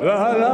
ve helal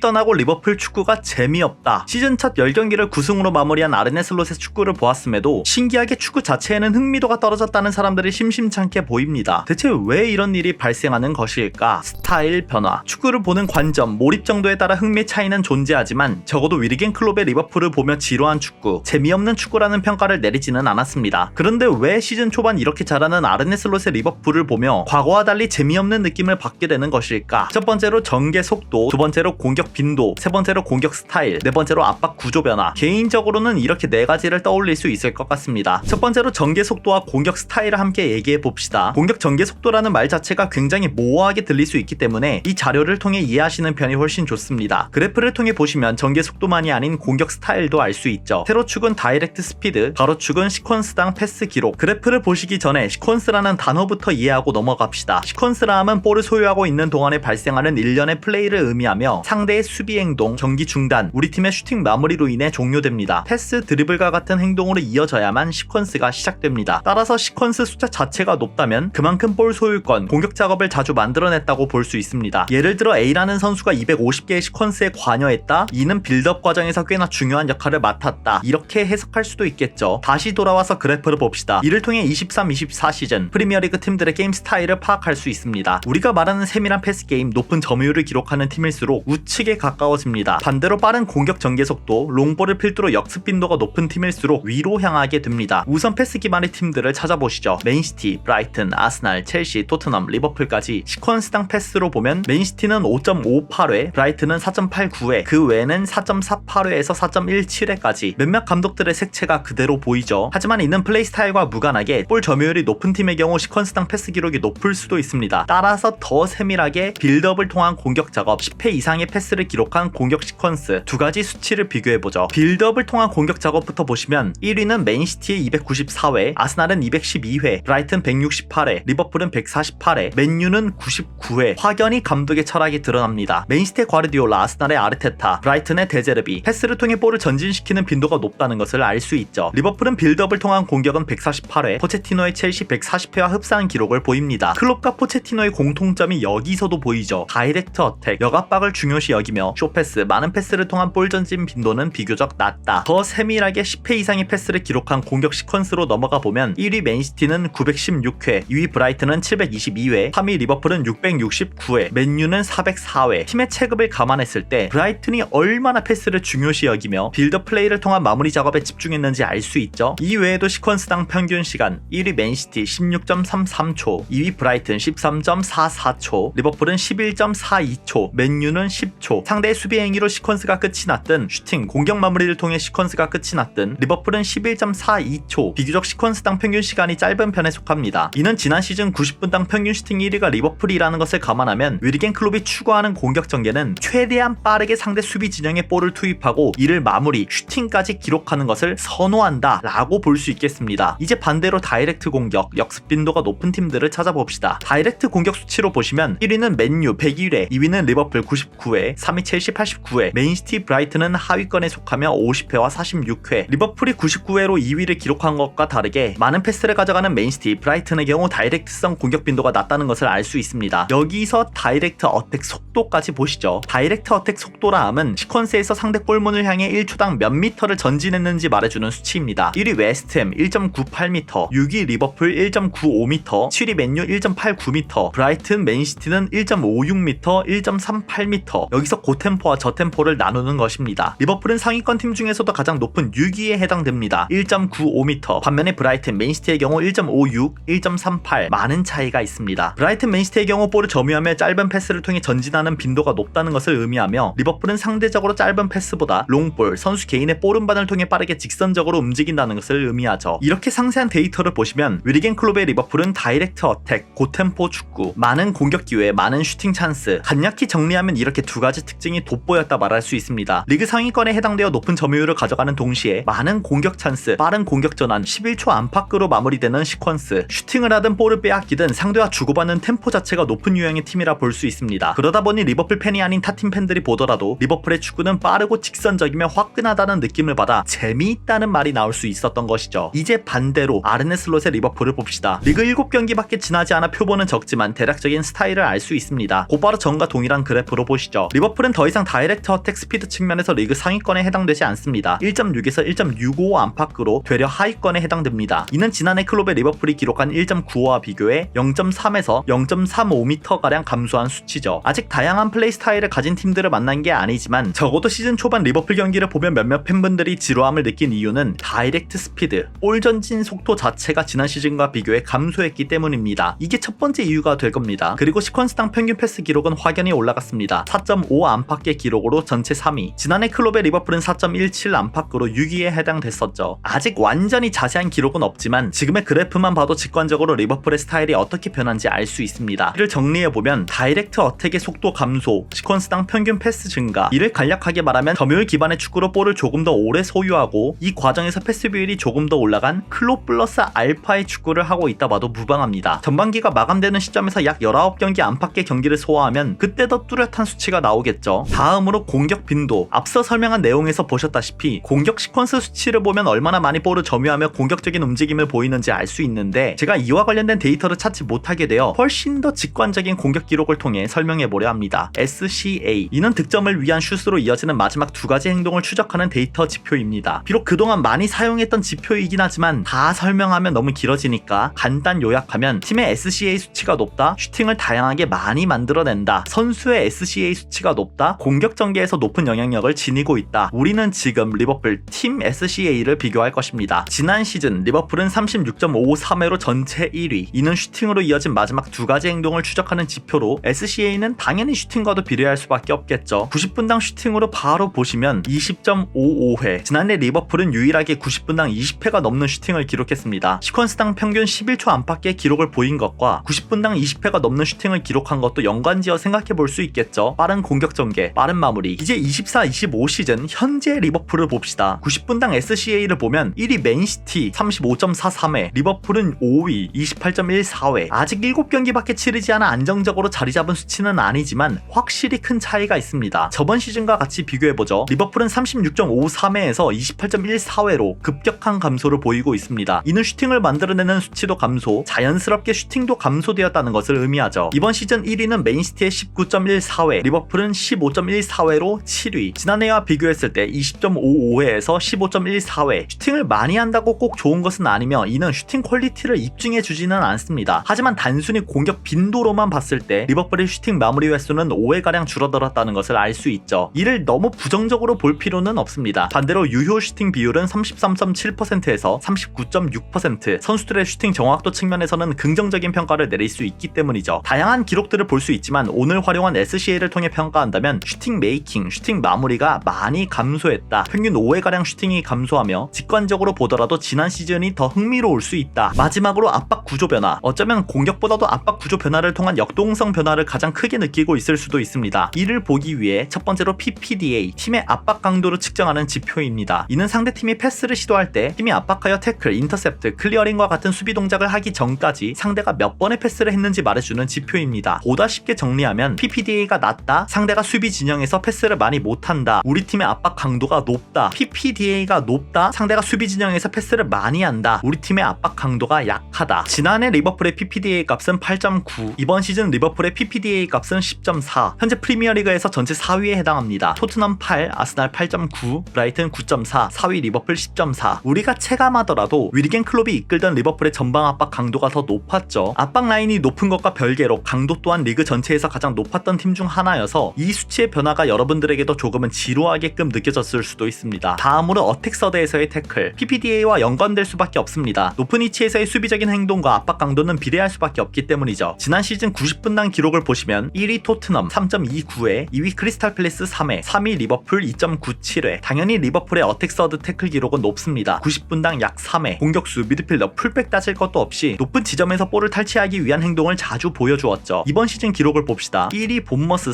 떠나고 리버풀 축구가 재미없다. 시즌 첫 10경기를 9승으로 마무리한 아르네 슬롯의 축구를 보았음에도 신기하게 축구 자체에는 흥미도가 떨어졌다는 사람들이 심심찮게 보입니다. 대체 왜 이런 일이 발생하는 것일까? 스타일 변화, 축구를 보는 관점, 몰입 정도에 따라 흥미 차이는 존재하지만 적어도 위리겐 클롭의 리버풀을 보며 지루한 축구, 재미없는 축구라는 평가를 내리지는 않았습니다. 그런데 왜 시즌 초반 이렇게 잘하는 아르네 슬롯의 리버풀을 보며 과거와 달리 재미없는 느낌을 받게 되는 것일까? 첫 번째로 전개 속도, 두 번째로 공격 빈도, 세 번째로 공격 스타일, 네 번째로 압박 구조 변화. 개인적으로는 이렇게 네 가지를 떠올릴 수 있을 것 같습니다. 첫 번째로 전개 속도와 공격 스타일을 함께 얘기해 봅시다. 공격 전개 속도라는 말 자체가 굉장히 모호하게 들릴 수 있기 때문에 이 자료를 통해 이해하시는 편이 훨씬 좋습니다. 그래프를 통해 보시면 전개 속도만이 아닌 공격 스타일도 알 수 있죠. 세로축은 다이렉트 스피드, 가로축은 시퀀스당 패스 기록. 그래프를 보시기 전에 시퀀스라는 단어부터 이해하고 넘어갑시다. 시퀀스라 함은 볼을 소유하고 있는 동안에 발생하는 일련의 플레이를 의미하며 상대의 수비 행동, 경기 중단, 우리 팀의 슈팅 마무리로 인해 종료됩니다. 패스, 드리블과 같은 행동으로 이어져야만 시퀀스가 시작됩니다. 따라서 시퀀스 숫자 자체가 높다면 그만큼 볼 소유권, 공격 작업을 자주 만들어냈다고 볼 수 있습니다. 예를 들어 A라는 선수가 250개의 시퀀스에 관여했다. 이는 빌드업 과정에서 꽤나 중요한 역할을 맡았다. 이렇게 해석할 수도 있겠죠. 다시 돌아와서 그래프를 봅시다. 이를 통해 23-24 시즌 프리미어리그 팀들의 게임 스타일을 파악할 수 있습니다. 우리가 말하는 세밀한 패스 게임, 높은 점유율을 기록하는 팀일수록 우측에 가까워집니다. 반대로 빠른 공격 전개 속도, 롱볼을 필두로 역습 빈도가 높은 팀일수록 위로 향하게 됩니다. 우선 패스 기반의 팀들을 찾아보시죠. 맨시티, 브라이튼, 아스날, 첼시, 토트넘, 리버풀까지 시퀀스당 패스로 보면 맨시티는 5.58회, 브라이튼은 4.89회, 그 외에는 4.48회에서 4.17회까지 몇몇 감독들의 색채가 그대로 보이죠. 하지만 이는 플레이 스타일과 무관하게 볼 점유율이 높은 팀의 경우 시퀀스당 패스 기록이 높을 수도 있습니다. 따라서 더 세밀하게 빌드업을 통한 공격 작업, 10회 이상의 패스를 기록한 공격 시퀀스 두 가지 수치를 비교해보죠. 빌드업을 통한 공격 작업부터 보시면 1위는 맨시티의 294회, 아스날은 212회, 브라이튼 168회, 리버풀은 148회, 맨유는 99회. 확연히 감독의 철학이 드러납니다. 맨시티의 과르디올라, 아스날의 아르테타, 브라이튼의 데제르비, 패스를 통해 볼을 전진시키는 빈도가 높다는 것을 알 수 있죠. 리버풀은 빌드업을 통한 공격은 148회, 포체티노의 첼시 140회와 흡사한 기록을 보입니다. 클롭과 포체티노의 공통점이 여기서도 보이죠. 다이렉트 어택, 역압박을 중요시 여기며 쇼패스, 많은 패스를 통한 볼 전진 빈도는 비교적 낮다. 더 세밀하게 10회 이상의 패스를 기록한 공격 시퀀스로 넘어가 보면 1위 맨시티는 916회, 2위 브라이튼은 722회, 3위 리버풀은 669회, 맨유는 404회. 팀의 체급을 감안했을 때 브라이튼이 얼마나 패스를 중요시 여기며 빌드 플레이를 통한 마무리 작업에 집중했는지 알 수 있죠. 이 외에도 시퀀스당 평균 시간 1위 맨시티 16.33초, 2위 브라이튼 13.44초, 리버풀은 11.42초, 맨유는 10초. 상대의 수비 행위로 시퀀스가 끝이 났든 슈팅, 공격 마무리를 통해 시퀀스가 끝이 났든 리버풀은 11.42초. 비교적 시퀀스당 평균 시간이 짧은 편에 속합니다. 이는 지난 시즌 90분당 평균 슈팅 1위가 리버풀이라는 것을 감안하면 위리겐 클롭이 추구하는 공격 전개는 최대한 빠르게 상대 수비 진영에 볼을 투입하고 이를 마무리, 슈팅까지 기록하는 것을 선호한다 라고 볼 수 있겠습니다. 이제 반대로 다이렉트 공격, 역습 빈도가 높은 팀들을 찾아봅시다. 다이렉트 공격 수치로 보시면 1위는 맨유 101회, 2위는 리버풀 99회, 3위 첼시 89회, 맨시티 브라이튼은 하위권에 속하며 50회와 46회, 리버풀이 99회로 2위를 기록한 것과 다르게 많은 패스를 가져가는 맨시티 브라이튼의 경우 다이렉트성 공격 빈도가 낮다는 것을 알 수 있습니다. 여기서 다이렉트 어택 속도까지 보시죠. 다이렉트 어택 속도라 함은 시퀀스에서 상대 골문을 향해 1초당 몇 미터를 전진했는지 말해주는 수치입니다. 1위 웨스트햄 1.98m, 6위 리버풀 1.95m, 7위 맨유 1.89m, 브라이튼 맨시티는 1.56m, 1.38m. 여기 서 고템포와 저템포를 나누는 것입니다. 리버풀은 상위권 팀 중에서도 가장 높은 6위에 해당됩니다. 1.95m. 반면에 브라이튼 맨시티의 경우 1.56, 1.38 많은 차이가 있습니다. 브라이튼 맨시티의 경우 볼을 점유하며 짧은 패스를 통해 전진하는 빈도가 높다는 것을 의미하며 리버풀은 상대적으로 짧은 패스보다 롱볼, 선수 개인의 볼 운반을 통해 빠르게 직선적으로 움직인다는 것을 의미하죠. 이렇게 상세한 데이터를 보시면 위리겐 클롭의 리버풀은 다이렉트 어택, 고템포 축구, 많은 공격 기회, 많은 슈팅 찬스, 간략히 정리하면 이렇게 두 가지 가지 특징이 돋보였다 말할 수 있습니다. 리그 상위권에 해당되어 높은 점유율을 가져가는 동시에 많은 공격 찬스, 빠른 공격 전환, 11초 안팎으로 마무리되는 시퀀스, 슈팅을 하든 볼을 빼앗기든 상대와 주고받는 템포 자체가 높은 유형의 팀이라 볼 수 있습니다. 그러다 보니 리버풀 팬이 아닌 타팀 팬들이 보더라도 리버풀의 축구는 빠르고 직선적이며 화끈하다는 느낌을 받아 재미있다는 말이 나올 수 있었던 것이죠. 이제 반대로 아르네 슬롯의 리버풀을 봅시다. 리그 7경기밖에 지나지 않아 표본은 적지만 대략적인 스타일을 알 수 있습니다. 곧바로 전과 동일한 그래프로 보시죠. 리버 풀은 더 이상 다이렉트 어택 스피드 측면에서 리그 상위권에 해당되지 않습니다. 1.6에서 1.65 안팎으로 되려 하위권에 해당됩니다. 이는 지난해 클롭의 리버풀이 기록한 1.95와 비교해 0.3에서 0.35m가량 감소한 수치죠. 아직 다양한 플레이 스타일을 가진 팀들을 만난 게 아니지만 적어도 시즌 초반 리버풀 경기를 보면 몇몇 팬분들이 지루함을 느낀 이유는 다이렉트 스피드, 볼 전진 속도 자체가 지난 시즌과 비교해 감소했기 때문입니다. 이게 첫 번째 이유가 될 겁니다. 그리고 시퀀스당 평균 패스 기록은 확연히 올라갔습니다. 4.5 안팎의 기록으로 전체 3위. 지난해 클롭의 리버풀은 4.17 안팎으로 6위에 해당됐었죠. 아직 완전히 자세한 기록은 없지만 지금의 그래프만 봐도 직관적으로 리버풀의 스타일이 어떻게 변한지 알 수 있습니다. 이를 정리해보면 다이렉트 어택의 속도 감소, 시퀀스당 평균 패스 증가, 이를 간략하게 말하면 점유율 기반의 축구로 볼을 조금 더 오래 소유하고 이 과정에서 패스 비율이 조금 더 올라간 클롭 플러스 알파의 축구를 하고 있다 봐도 무방합니다. 전반기가 마감되는 시점에서 약 19경기 안팎의 경기를 소화하면 그때 더 뚜렷한 수치가 나오 겠죠. 다음으로 공격 빈도. 앞서 설명한 내용에서 보셨다시피 공격 시퀀스 수치를 보면 얼마나 많이 볼을 점유하며 공격적인 움직임을 보이는지 알 수 있는데 제가 이와 관련된 데이터를 찾지 못하게 되어 훨씬 더 직관적인 공격 기록을 통해 설명해 보려 합니다. SCA. 이는 득점을 위한 슛으로 이어지는 마지막 두 가지 행동을 추적하는 데이터 지표입니다. 비록 그동안 많이 사용했던 지표이긴 하지만 다 설명하면 너무 길어지니까 간단 요약하면 팀의 SCA 수치가 높다, 슈팅을 다양하게 많이 만들어낸다, 선수의 SCA 수치가 높다, 공격 전개에서 높은 영향력을 지니고 있다. 우리는 지금 리버풀 팀 SCA를 비교할 것입니다. 지난 시즌 리버풀은 36.53회로 전체 1위. 이는 슈팅으로 이어진 마지막 두 가지 행동을 추적하는 지표로 SCA는 당연히 슈팅과도 비례할 수밖에 없겠죠. 90분당 슈팅으로 바로 보시면 20.55회. 지난해 리버풀은 유일하게 90분당 20회가 넘는 슈팅을 기록했습니다. 시퀀스당 평균 11초 안팎의 기록을 보인 것과 90분당 20회가 넘는 슈팅을 기록한 것도 연관지어 생각해 볼 수 있겠죠. 빠른 공격 전개, 빠른 마무리. 이제 24-25 시즌 현재 리버풀을 봅시다. 90분당 SCA를 보면 1위 맨시티 35.43회, 리버풀은 5위 28.14회. 아직 7경기밖에 치르지 않아 안정적으로 자리 잡은 수치는 아니지만 확실히 큰 차이가 있습니다. 저번 시즌과 같이 비교해보죠. 리버풀은 36.53회에서 28.14회로 급격한 감소를 보이고 있습니다. 이는 슈팅을 만들어내는 수치도 감소, 자연스럽게 슈팅도 감소되었다는 것을 의미하죠. 이번 시즌 1위는 맨시티의 19.14회, 리버풀은 15.14회로 7위. 지난해와 비교했을 때 20.55회에서 15.14회. 슈팅을 많이 한다고 꼭 좋은 것은 아니며 이는 슈팅 퀄리티를 입증해 주지는 않습니다. 하지만 단순히 공격 빈도로만 봤을 때 리버풀의 슈팅 마무리 횟수는 5회가량 줄어들었다는 것을 알 수 있죠. 이를 너무 부정적으로 볼 필요는 없습니다. 반대로 유효 슈팅 비율은 33.7%에서 39.6%, 선수들의 슈팅 정확도 측면에서는 긍정적인 평가를 내릴 수 있기 때문이죠. 다양한 기록들을 볼 수 있지만 오늘 활용한 SCA를 통해 평가 한다면 슈팅 메이킹, 슈팅 마무리가 많이 감소했다. 평균 5회가량 슈팅이 감소하며 직관적으로 보더라도 지난 시즌이 더 흥미로울 수 있다. 마지막으로 압박 구조 변화. 어쩌면 공격보다도 압박 구조 변화를 통한 역동성 변화를 가장 크게 느끼고 있을 수도 있습니다. 이를 보기 위해 첫 번째로 PPDA, 팀의 압박 강도를 측정하는 지표입니다. 이는 상대팀이 패스를 시도할 때 팀이 압박하여 태클, 인터셉트, 클리어링과 같은 수비 동작을 하기 전까지 상대가 몇 번의 패스를 했는지 말해주는 지표입니다. 보다 쉽게 정리하면 PPDA가 낮다, 상대 가 수비 진영에서 패스를 많이 못한다, 우리 팀의 압박 강도가 높다, PPDA가 높다, 상대가 수비 진영에서 패스를 많이 한다, 우리 팀의 압박 강도가 약하다. 지난해 리버풀의 PPDA 값은 8.9, 이번 시즌 리버풀의 PPDA 값은 10.4, 현재 프리미어리그에서 전체 4위에 해당합니다. 토트넘 8, 아스날 8.9, 브라이튼 9.4, 4위 리버풀 10.4. 우리가 체감하더라도 위리겐 클롭이 이끌던 리버풀의 전방 압박 강도가 더 높았죠. 압박 라인이 높은 것과 별개로 강도 또한 리그 전체에서 가장 높았던 팀 중 하나여서 이 수치의 변화가 여러분들에게도 조금은 지루하게끔 느껴졌을 수도 있습니다. 다음으로 어택 서드에서의 태클, PPDA와 연관될 수밖에 없습니다. 높은 위치에서의 수비적인 행동과 압박 강도는 비례할 수밖에 없기 때문이죠. 지난 시즌 90분당 기록을 보시면 1위 토트넘 3.29회, 2위 크리스탈 팰리스 3회, 3위 리버풀 2.97회. 당연히 리버풀의 어택 서드 태클 기록은 높습니다. 90분당 약 3회. 공격수, 미드필더, 풀백 따질 것도 없이 높은 지점에서 볼을 탈취하기 위한 행동을 자주 보여주었죠. 이번 시즌 기록을 봅시다. 1위 본머스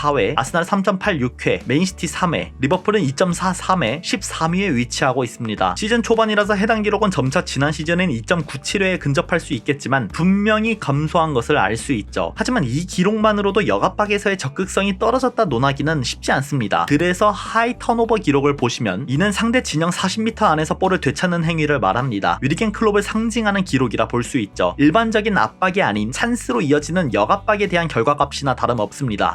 2.4회, 아스날 3.86회, 맨시티 3회, 리버풀은 2.43회, 13위에 위치하고 있습니다. 시즌 초반이라서 해당 기록은 점차 지난 시즌인 2.97회에 근접할 수 있겠지만 분명히 감소한 것을 알 수 있죠. 하지만 이 기록만으로도 역압박에서의 적극성이 떨어졌다 논하기는 쉽지 않습니다. 그래서 하이 턴오버 기록을 보시면 이는 상대 진영 40m 안에서 볼을 되찾는 행위를 말합니다. 위리겐 클롭을 상징하는 기록이라 볼 수 있죠. 일반적인 압박이 아닌 찬스로 이어지는 역압박에 대한 결과값이나 다름없습니다.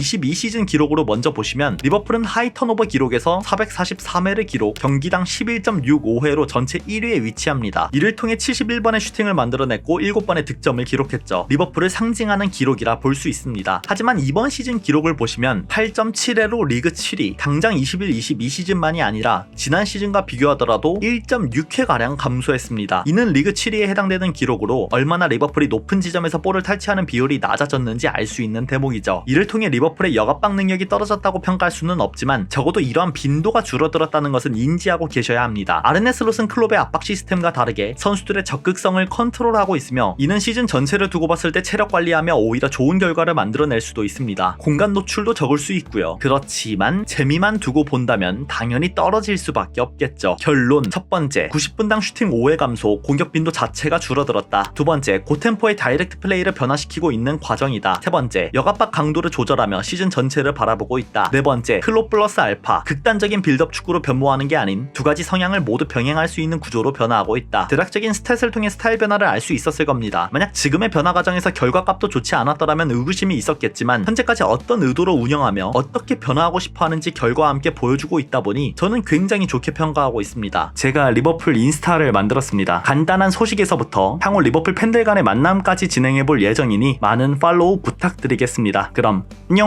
21-22 시즌 기록으로 먼저 보시면 리버풀은 하이 턴오버 기록에서 443회를 기록, 경기당 11.65회로 전체 1위에 위치합니다. 이를 통해 71번의 슈팅을 만들어냈고 7번의 득점을 기록했죠. 리버풀을 상징하는 기록이라 볼 수 있습니다. 하지만 이번 시즌 기록을 보시면 8.7회로 리그 7위, 당장 21-22 시즌만이 아니라 지난 시즌과 비교하더라도 1.6회가량 감소했습니다. 이는 리그 7위에 해당되는 기록으로 얼마나 리버풀이 높은 지점에서 볼을 탈취하는 비율이 낮아졌는지 알 수 있는 대목이죠. 이를 통해 리버풀 의 역압박 능력이 떨어졌다고 평가할 수는 없지만 적어도 이러한 빈도가 줄어들었다는 것은 인지하고 계셔야 합니다. 아르네 슬롯은 클롭의 압박 시스템과 다르게 선수들의 적극성을 컨트롤하고 있으며 이는 시즌 전체를 두고 봤을 때 체력 관리하며 오히려 좋은 결과를 만들어낼 수도 있습니다. 공간 노출도 적을 수 있고요. 그렇지만 재미만 두고 본다면 당연히 떨어질 수밖에 없겠죠. 결론 첫 번째 90분당 슈팅 5회 감소 공격 빈도 자체가 줄어들었다. 두 번째 고템포의 다이렉트 플레이를 변화시키고 있는 과정이다. 세 번째 역압박 강도를 조절하며 시즌 전체를 바라보고 있다. 네 번째 클롭 플러스 알파 극단적인 빌드업 축구로 변모하는 게 아닌 두 가지 성향을 모두 병행할 수 있는 구조로 변화하고 있다. 대략적인 스탯을 통해 스타일 변화를 알 수 있었을 겁니다. 만약 지금의 변화 과정에서 결과값도 좋지 않았더라면 의구심이 있었겠지만 현재까지 어떤 의도로 운영하며 어떻게 변화하고 싶어 하는지 결과와 함께 보여주고 있다 보니 저는 굉장히 좋게 평가하고 있습니다. 제가 리버풀 인스타를 만들었습니다. 간단한 소식에서부터 향후 리버풀 팬들 간의 만남까지 진행해 볼 예정이니 많은 팔로우 부탁드리겠습니다. 그럼 안녕!